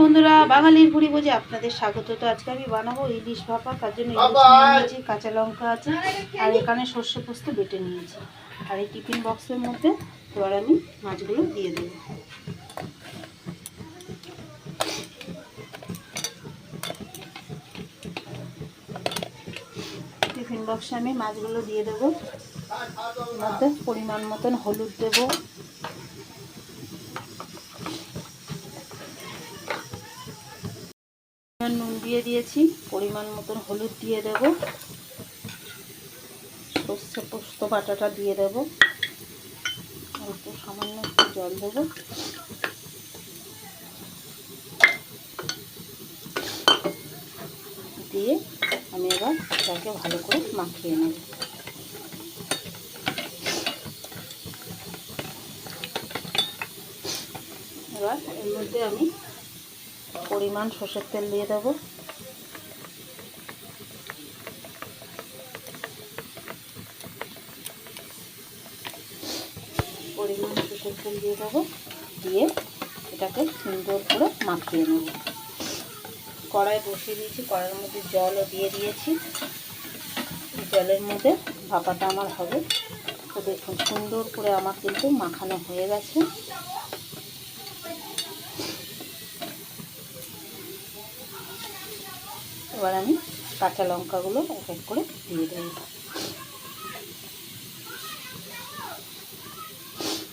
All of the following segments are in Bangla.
বন্ধুরা বাঙালির ভুড়ি বোঝে আপনাদের স্বাগত। তো আজকে আমি বানাবো ইলিশ ভাপা তার জন্য ইলিশ নিয়েছি কাঁচা লঙ্কা আছে আর এখানে সর্ষে পোস্ত বেটে নিয়েছি। আর এই টিফিন বক্সের মধ্যে এবার আমি মাছগুলো দিয়ে দেবো। টিফিন বক্সে আমি মাছগুলো দিয়ে দেবো। মধ্যে পরিমাণ মতন হলুদ দেবো। নুন দিয়ে দিয়েছি। পরিমাণ মতন হলুদ দিয়ে দেব। সর্ষে পোস্ত বাটাটা দিয়ে দেব। অল্প সামান্য একটু জল দেব। দিয়ে আমি এবার এটাকে ভালো করে মাখিয়ে নেব। এবার এর মধ্যে আমি পরিমাণ সর্ষের তেল দিয়ে দেব। পরিমাণ সর্ষের তেল দিয়ে দেবো। দিয়ে এটাকে সুন্দর করে মাখিয়ে নেব। কড়াই বসিয়ে দিয়েছি, কড়াইয়ের মধ্যে জলও দিয়ে দিয়েছি। জলের মধ্যে ভাপাটা আমার হবে। তো দেখুন সুন্দর করে আমার কিন্তু মাখানো হয়ে গেছে। এবার আমি কাঁচা লঙ্কাগুলো এক এক করে দিয়ে দেব।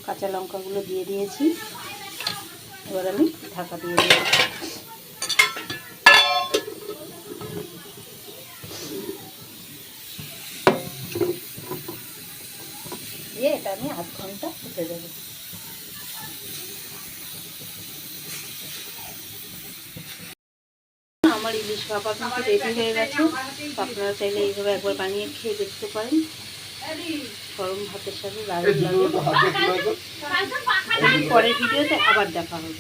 কাঁচা লঙ্কাগুলো দিয়ে দিয়েছি। এবার আমি ঢাকা দিয়ে দেব। দিয়ে এটা আমি আধ ঘণ্টা ফুটে দেবো। আমার ইলিশ ভাপা কিন্তু রেডি হয়ে গেছে। তো আপনারা চাইলে এইভাবে একবার বানিয়ে খেয়ে দেখতে পারেন। গরম ভাতের সাথে দারুণ লাগে। পরের ভিডিওতে আবার দেখা হবে।